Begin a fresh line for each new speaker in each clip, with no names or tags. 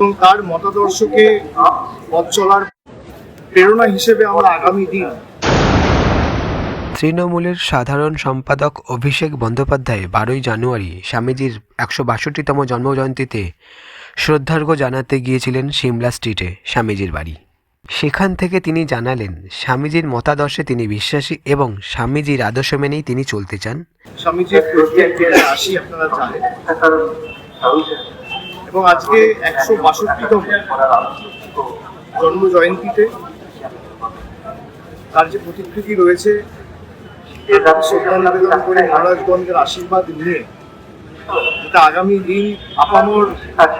এবং তার মতাদর্শকে পথ চলার প্রেরণা হিসেবে আমরা আগামী দিন
তৃণমূলের সাধারণ সম্পাদক অভিষেক বন্দ্যোপাধ্যায় বারোই জানুয়ারি স্বামীজির একশো বাষট্টিতম জন্মজয়ন্তীতে শ্রদ্ধার্ঘ্য জানাতে গিয়েছিলেন সিমলা স্ট্রিটে স্বামীজির বাড়ি। সেখান থেকে তিনি জানালেন স্বামীজির মতাদর্শে তিনি বিশ্বাসী এবং স্বামীজির আদর্শ মেনেই তিনি চলতে চান।
স্বামীজির আসি আপনারা জানেন। এবং আজকে একশো বাষট্টিতম জন্ম জয়ন্তীতে তার যে প্রতিকৃতি রয়েছে শ্রদ্ধা নিবেদন করে মহারাজগঞ্জের আশীর্বাদ নিয়ে যাতে আগামী দিন আপামর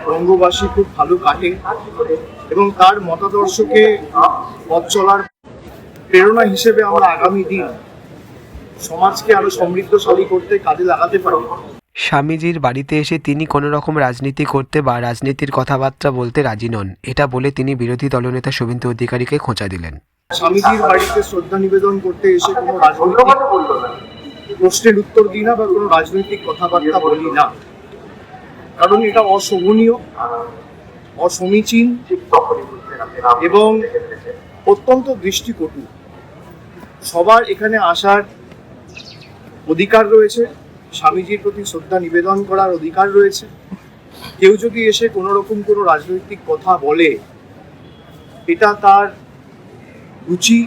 বঙ্গবাসী খুব ভালো কাটে এবং তার মতাদর্শকে পথ চলার প্রেরণা হিসেবে আমরা আগামী দিন সমাজকে আরও সমৃদ্ধশালী করতে কাজে লাগাতে পারি।
স্বামীজির বাড়িতে এসে তিনি কোনো রকম রাজনীতি করতে বা রাজনীতির কথাবার্তা বলতে রাজি নন। এটা বলে তিনি বিরোধী দলনেতা শুভেন্দু অধিকারীকে খোঁচা দিলেন।
স্বামীজির বাড়িতে শ্রদ্ধা নিবেদন করতে এসে কোনো রাজনৈতিক প্রশ্নের উত্তর দিই না বা কোনো রাজনৈতিক কথাবার্তা বলি না। কারণ এটা অশোভনীয় অসমীচীন এবং অত্যন্ত দৃষ্টিকটু। সবার এখানে আসার অধিকার রয়েছে। স্বামীজির প্রতি শ্রদ্ধা নিবেদন করার অধিকার রয়েছে। কেউ যদি এসে কোনো রকম কোনো রাজনৈতিক কথা বলে এটা তার রুচি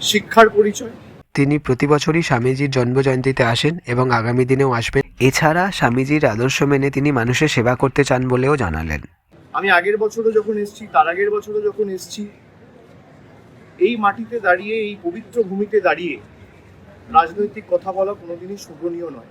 শিক্ষার পরিচয়।
তিনি প্রতি বছরই স্বামীজির জন্মজয়ন্তীতে আসেন এবং আগামী দিনেও আসবেন। এছাড়া স্বামীজির আদর্শ মেনে তিনি মানুষের সেবা করতে চান বলেও জানালেন।
আমি আগের বছরও যখন এসেছি তার আগের বছরও যখন এসেছি এই মাটিতে দাঁড়িয়ে এই পবিত্র ভূমিতে দাঁড়িয়ে রাজনৈতিক কথা বলা কোনোদিনই শোভনীয় নয়।